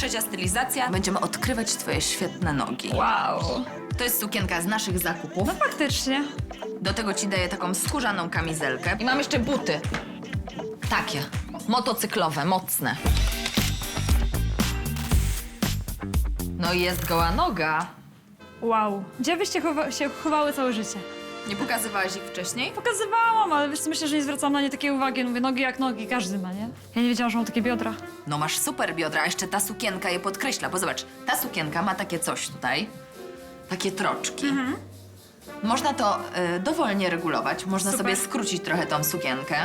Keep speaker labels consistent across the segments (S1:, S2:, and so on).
S1: trzecia stylizacja. Będziemy odkrywać twoje świetne nogi.
S2: Wow.
S1: To jest sukienka z naszych zakupów.
S2: No faktycznie.
S1: Do tego ci daję taką skórzaną kamizelkę. I mam jeszcze buty. Takie. Motocyklowe, mocne. No i jest goła noga.
S2: Wow. Gdzie byście chowa się chowały całe życie?
S1: Nie pokazywałaś ich wcześniej?
S2: Pokazywałam, ale wiesz co, myślę, że nie zwracam na nie takiej uwagi. Mówię, nogi jak nogi, każdy ma, nie? Ja nie wiedziałam, że mam takie biodra.
S1: No masz super biodra, a jeszcze ta sukienka je podkreśla, bo zobacz, ta sukienka ma takie coś tutaj, takie troczki. Można to y, dowolnie regulować, można
S2: Super.
S1: sobie skrócić trochę tą sukienkę,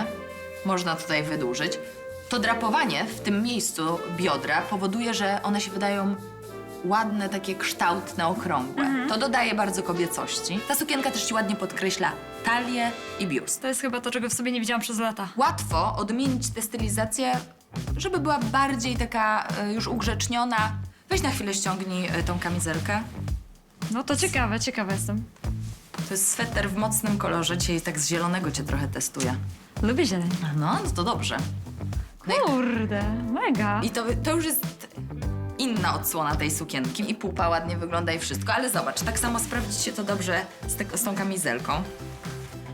S1: można tutaj wydłużyć. To drapowanie w tym miejscu biodra powoduje, że one się wydają ładne, takie kształtne, okrągłe. To dodaje bardzo kobiecości. Ta sukienka też ci ładnie podkreśla talię i biust.
S2: To jest chyba to, czego w sobie nie widziałam przez lata.
S1: Łatwo odmienić tę stylizację, żeby była bardziej taka e, już ugrzeczniona. Weź na chwilę ściągnij e, tą kamizelkę.
S2: No to ciekawe, ciekawa jestem.
S1: To jest sweter w mocnym kolorze. Dzisiaj tak z zielonego cię trochę testuję.
S2: Lubię zieleń.
S1: No, no to dobrze.
S2: Kurde, mega.
S1: I to, to już jest inna odsłona tej sukienki. I pupa ładnie wygląda i wszystko, ale zobacz, tak samo sprawdzi się to dobrze z, te, z tą kamizelką.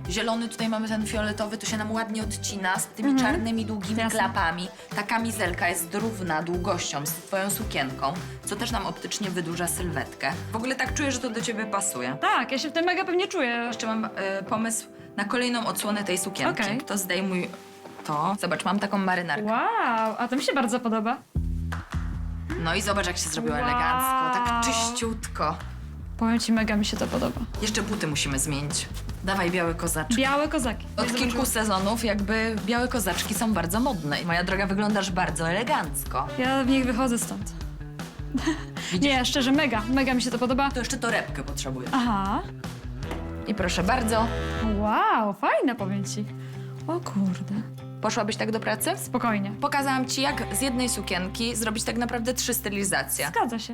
S1: Zielony tutaj mamy ten fioletowy, to się nam ładnie odcina z tymi czarnymi, długimi klapami. Ta kamizelka jest równa długością z twoją sukienką, co też nam optycznie wydłuża sylwetkę. W ogóle tak czuję, że to do ciebie pasuje.
S2: Tak, ja się w tym mega pewnie czuję.
S1: Jeszcze mam e, pomysł na kolejną odsłonę tej sukienki.
S2: Okej.
S1: To zdejmuj to. Zobacz, mam taką marynarkę.
S2: Wow, a to mi się bardzo podoba.
S1: No i zobacz, jak się zrobiło
S2: Wow.
S1: elegancko, tak czyściutko.
S2: Powiem ci, mega mi się to podoba.
S1: Jeszcze buty musimy zmienić. Dawaj białe kozaczki.
S2: Białe kozaki.
S1: Od kilku sezonów jakby białe kozaczki są bardzo modne. I moja droga, wyglądasz bardzo elegancko.
S2: Ja w nich wychodzę stąd. Nie, szczerze, mega, mega mi się to podoba.
S1: To jeszcze torebkę potrzebuję.
S2: Aha.
S1: I proszę bardzo,
S2: Wow, fajne powiem ci. O kurde.
S1: Poszłabyś tak do pracy?
S2: Spokojnie.
S1: Pokazałam ci, jak z jednej sukienki zrobić tak naprawdę trzy stylizacje.
S2: Zgadza się.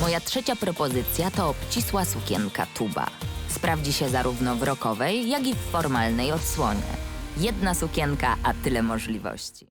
S3: Moja trzecia propozycja to obcisła sukienka tuba. Sprawdzi się zarówno w rokowej, jak i w formalnej odsłonie. Jedna sukienka, a tyle możliwości.